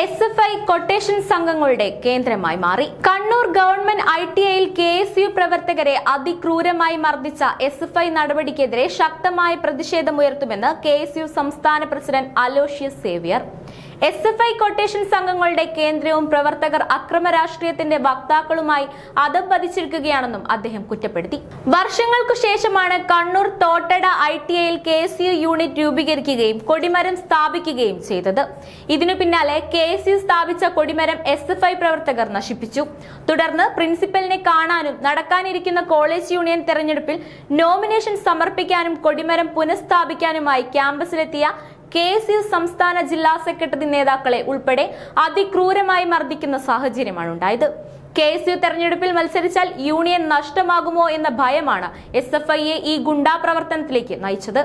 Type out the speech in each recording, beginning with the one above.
S F I quotation സംഘങ്ങളുടെ കേന്ദ്രമായി മാറി. കണ്ണൂർ ഗവൺമെന്റ് ഐ ടി ഐയിൽ കെ എസ് യു പ്രവർത്തകരെ അതിക്രൂരമായി മർദ്ദിച്ച എസ് എഫ് ഐ നടപടിക്കെതിരെ ശക്തമായ പ്രതിഷേധമുയർത്തുമെന്ന് കെ എസ് യു സംസ്ഥാന president Aloysius Xavier. S F I quotation സംഘങ്ങളുടെ കേന്ദ്രവും പ്രവർത്തകർ അക്രമ രാഷ്ട്രീയത്തിന്റെ വക്താക്കളുമായി അതം പതിച്ചിരിക്കുകയാണെന്നും അദ്ദേഹം കുറ്റപ്പെടുത്തി. വർഷങ്ങൾക്കു ശേഷമാണ് കണ്ണൂർ തോട്ടട ഐ ടി ഐയിൽ കെ എസ് യു യൂണിറ്റ് രൂപീകരിക്കുകയും കൊടിമരം സ്ഥാപിക്കുകയും ചെയ്തത്. ഇതിനു പിന്നാലെ കെ എസ് യു സ്ഥാപിച്ച കൊടിമരം എസ് എഫ് ഐ പ്രവർത്തകർ നശിപ്പിച്ചു. തുടർന്ന് പ്രിൻസിപ്പലിനെ കാണാനും നടക്കാനിരിക്കുന്ന കോളേജ് യൂണിയൻ തെരഞ്ഞെടുപ്പിൽ നോമിനേഷൻ സമർപ്പിക്കാനും കൊടിമരം പുനഃസ്ഥാപിക്കാനുമായി ക്യാമ്പസിലെത്തിയ കെ എസ് യു സംസ്ഥാന ജില്ലാ സെക്രട്ടറി നേതാക്കളെ ഉൾപ്പെടെ അതിക്രൂരമായി മർദ്ദിക്കുന്ന സാഹചര്യമാണ് ഉണ്ടായത്. കെ എസ് യു തെരഞ്ഞെടുപ്പിൽ മത്സരിച്ചാൽ യൂണിയൻ നഷ്ടമാകുമോ എന്ന ഭയമാണ് എസ് എഫ് ഐയെ ഈ ഗുണ്ടാ പ്രവർത്തനത്തിലേക്ക് നയിച്ചത്.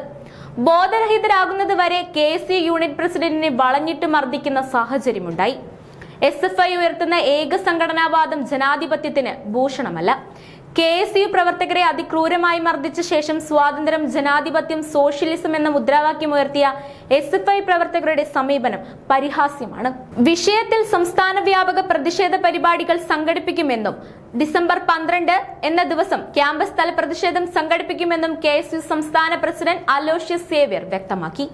ബോധരഹിതരാകുന്നത് വരെ കെ എസ് യു യൂണിറ്റ് പ്രസിഡന്റിനെ വളഞ്ഞിട്ട് മർദ്ദിക്കുന്ന സാഹചര്യമുണ്ടായി. എസ് എഫ് ഐ ഉയർത്തുന്ന ഏക സംഘടനാവാദം ജനാധിപത്യത്തിന് ഭൂഷണമല്ല. കെ എസ് യു പ്രവർത്തകരെ അതിക്രൂരമായി മർദ്ദിച്ച ശേഷം സ്വാതന്ത്ര്യം ജനാധിപത്യം സോഷ്യലിസം എന്ന മുദ്രാവാക്യം ഉയർത്തിയ എസ് എഫ് ഐ പ്രവർത്തകരുടെ സമീപനം പരിഹാസ്യമാണ്. വിഷയത്തിൽ സംസ്ഥാന വ്യാപക പ്രതിഷേധ പരിപാടികൾ സംഘടിപ്പിക്കുമെന്നും ഡിസംബർ പന്ത്രണ്ട് എന്ന ദിവസം ക്യാമ്പസ് തല പ്രതിഷേധം സംഘടിപ്പിക്കുമെന്നും കെ എസ് യു സംസ്ഥാന പ്രസിഡന്റ് അലോഷ്യസ് സേവ്യർ വ്യക്തമാക്കി.